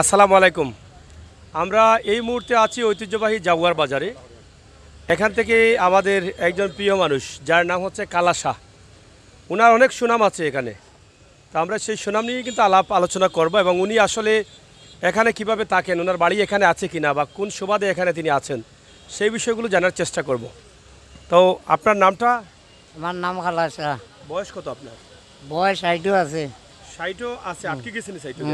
আসসালামু আলাইকুম। আমরা এই মুহূর্তে আছি ঐতিহ্যবাহী জাগুয়ার বাজারে। এখান থেকে আমাদের একজন প্রিয় মানুষ যার নাম হচ্ছে কালা শাহ। ওনার অনেক সুনাম আছে এখানে। তা আমরা সেই সুনাম নিয়ে কিন্তু আলাপ আলোচনা করব এবং উনি আসলে এখানে কীভাবে থাকেন ওনার বাড়ি এখানে আছে কিনা বা কোন সুবাদে এখানে তিনি আছেন সেই বিষয়গুলো জানার চেষ্টা করব। তো আপনার নামটা? আমার নাম খালাসা বয়স কত আপনার? বয়স আইটু আছে। সাইটও আছে আটকে গেছেন সাইটও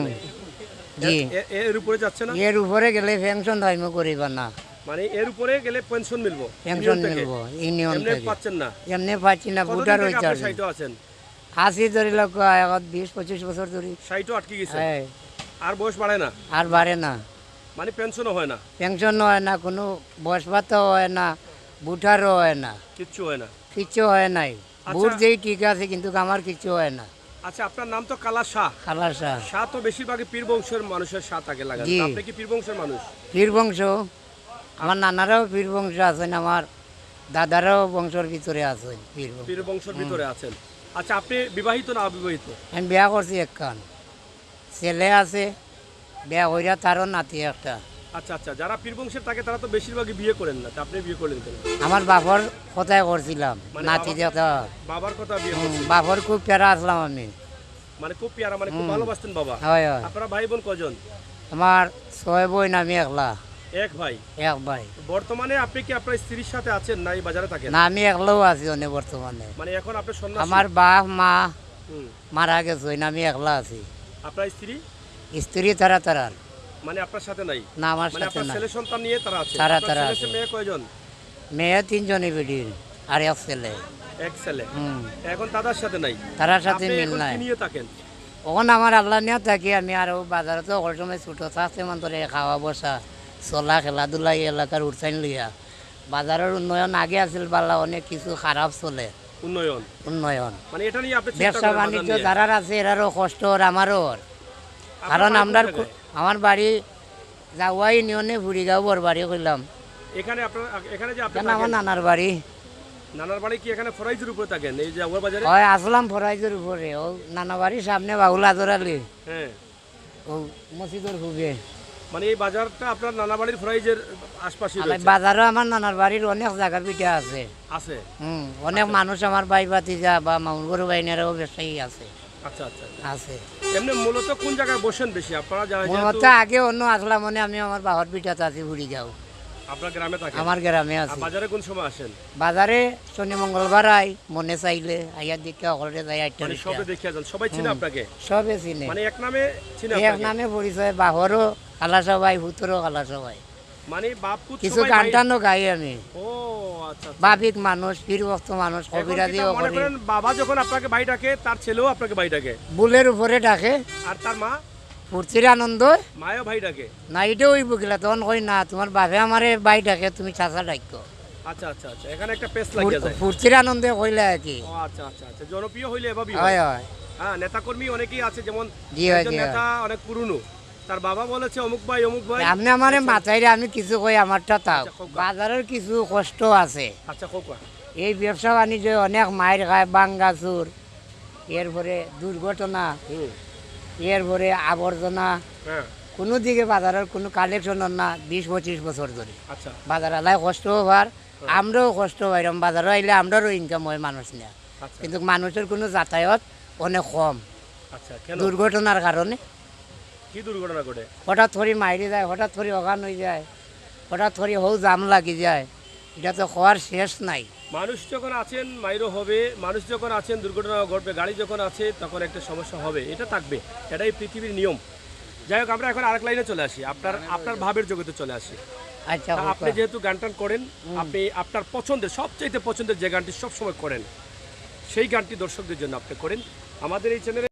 জি। এর উপরে যাচ্ছে না? এর উপরে গেলে পেনশন করিবা না। মানে এর উপরে গেলে পেনশন মিলবো পেনশন মিলবো ইউনিয়ন থেকে। পাচ্ছেন না। এমনি পাচ্ছি না সাইটও আছেন? আশি ধরি লোক এখন বিশ পঁচিশ বছর ধরি। আটকে গেছে। হ্যাঁ। আর বয়স বাড়ে না? আর বাড়ে না। মানে পেনশনও হয় না? পেনশন হয় না কোনো বয়স ভাতও হয় না বুটারও হয় না। কিচ্ছু হয় না? কিচ্ছু হয় নাই। বুট যেই ঠিক আছে কিন্তু আমার কিচ্ছু হয় না। আচ্ছা আপনার নাম তো কালা শাহ। খালাসা শাহ। তো বেশিরভাগই পীর বংশের মানুষের শাহ থাকে লাগান। জি। আপনি কি পীর বংশের মানুষ? পীর বংশ আমার নানারাও পীর বংশ আছেন আমার দাদারাও বংশের ভিতরে আছেন পীর বংশ পীর বংশের ভিতরে আছেন। আচ্ছা আপনি বিবাহিত না অবিবাহিত? আমি বিয়া করছি একখান। ছেলে আছে বিয়া হইরা তারও নাতি একটা। আচ্ছা আচ্ছা যারা পীর বংশের থাকে তারা তো বেশিরভাগই বিয়ে করেন না তা আপনি বিয়ে করলেন কেন? আমার বাপর কথায় করছিলাম মানে নাতি বাবা- বাবার কথা বিয়ে হুম, করছেন খুব প্যারা আসলাম আমি। মানে খুব পেয়ারা মানে খুব ভালোবাসতেন বাবা? হয় হয়। আপনারা ভাই বোন কজন? আমার ছয় বই আমি একলা। এক ভাই? এক ভাই। বর্তমানে আপনি কি আপনার স্ত্রীর সাথে আছেন না এই বাজারে থাকেন? না আমি একলাও আছি অনেক বর্তমানে। মানে এখন আপনার সন্ন্যাসী? আমার বাপ মা। মারা গেছে না আমি একলা আছি। আপনার স্ত্রী? স্ত্রী তারা তারার। মানে আপনার সাথে নাই? না আমার মানে সাথে না ছেলে সন্তান নিয়ে তারা আছে। তারা- তারা আছে। মেয়ে কয়জন? মেয়ে তিনজনই বেডির আর এক ছেলে। এক ছেলে। এখন দাদার সাথে নাই? তারার সাথে মিল নাই। নিয়ে থাকেন? ওখানে আমার আল্লাহ নিয়ে থাকি আমি আরও বাজারে তো ওই সময় ছোটো মান ধরে খাওয়া বসা চলা খেলাধুলা এলাকার উঠছাইন লইয়া বাজারের উন্নয়ন আগে আছিল বালা অনেক কিছু খারাপ চলে। উন্নয়ন? উন্নয়ন। মানে এটা নিয়ে আপনি ব্যবসা বাণিজ্য? যারার আছে এরারও কষ্ট আমারও। কারণ আমরা? আমার বাড়ি যাওয়াই নিয়নে ভুড়িগাঁও বর বাড়ি করলাম এখানে আপনার এখানে যে আমার নানার বাড়ি। নানার বাড়ি কি এখানে ফরাইজের উপরে থাকেন? এই যে বাজারে? হয় আসলাম ফরাইজের উপরে। ও নানা বাড়ির সামনে বাউলা হ্যাঁ। ও মসজিদের খুবে মানে এই বাজারটা আপনার নানা বাড়ির ফরাইজের আশপাশে রয়েছে? বাজারও আমার নানার বাড়ির অনেক জায়গা পিঠা আছে। আছে? হুম অনেক মানুষ আমার বাই বাতিজা বা মামুন গরু বাইনেরও ব্যবসায়ী আছে। আচ্ছা আচ্ছা আচ্ছা। আছে। এমনি মূলত কোন জায়গায় বসেন বেশি? আপনারা জানেন মোর আগে অন্য আসলাম মানে আমি আমার বাহর পিঠাতে আছি ঘুরি যাও আপনার গ্রামে থাকেন? আমার গ্রামে আর বাজারে কোন সময় আসেন? বাজারে শনি মঙ্গলবার আই মনে চাইলে আইয়ার দিকে অকলে যাই আটটা মানে সবে দেখিয়া যান সবাই চিনে আপনাকে? সবে চিনে। মানে এক নামে চিনে এক নামে পরিচয় বাহরও খালা সবাই ভূতরও খালা সবাই মানে বাপ কিছু গান টানও গাই আমি। ও আচ্ছা আচ্ছা। বাবিক মানুষ পীরভক্ত মানুষ কি কবিরাজিও করি। বাবা যখন আপনাকে ভাই ডাকে তার ছেলেও আপনাকে ভাই ডাকে? বুলের উপরে ডাকে। আর তার মা? ফুর্তির আনন্দ। মায়ও ভাই ডাকে? না এটাও ওই বুকিলা তখন কই না তোমার বাপে আমারে বাই ডাকে তুমি চাচা ডাক্য আচ্ছা আচ্ছা আচ্ছা এখানে একটা পেস লাগিয়ে যায়। ফুর্তির আনন্দে কইলা কি। ও আচ্ছা আচ্ছা আচ্ছা জনপ্রিয় হইলে এভাবেই হয়। হয় হয়। নেতাকর্মী অনেকেই আছে যেমন। নেতা অনেক পুরনো। তার বাবা বলেছে অমুক ভাই অমুক ভাই। আপনি আমারে মাথাইরে আমি কিছু কই আমারটা তাও। আচ্ছা, বাজারের কিছু কষ্ট আছে। আচ্ছা কোকা এই ব্যবসা বাণিজ্য অনেক মায়ের খায় বাঙ্গাচুর এরপরে দুর্ঘটনা এরপরে আবর্জনা। হ্যাঁ। কোনো দিকে বাজারের কোনো কালেকশন না বিশ পঁচিশ বছর ধরে। আচ্ছা। বাজার আলাই কষ্ট হবার আমরাও কষ্ট পাইলাম। বাজারে আইলে আমরাও ইনকাম হয় মানুষ নিয়ে। আচ্ছা। কিন্তু মানুষের কোনো যাতায়াত অনেক কম। আচ্ছা দুর্ঘটনার কারণে। কি দুর্ঘটনা ঘটে? হঠাৎ করে মাইরে যায় হঠাৎ করে অগান হয়ে যায় হঠাৎ করে হৌ জাম লাগি যায়। এটা তো হওয়ার শেষ নাই। মানুষ যখন আছেন মাইরও হবে। মানুষ যখন আছেন দুর্ঘটনা ঘটবে গাড়ি যখন আছে তখন একটা সমস্যা হবে। এটা থাকবে। এটাই পৃথিবীর নিয়ম। যাই হোক আমরা এখন আরেক লাইনে চলে আসি। আপনার আপনার ভাবের জগতে চলে আসি। আচ্ছা আপনি যেহেতু গান টান করেন আপনি আপনার পছন্দের সবচাইতে পছন্দের যে গানটি সবসময় করেন সেই গানটি দর্শকদের জন্য আপনি করেন। আমাদের এই চ্যানেলে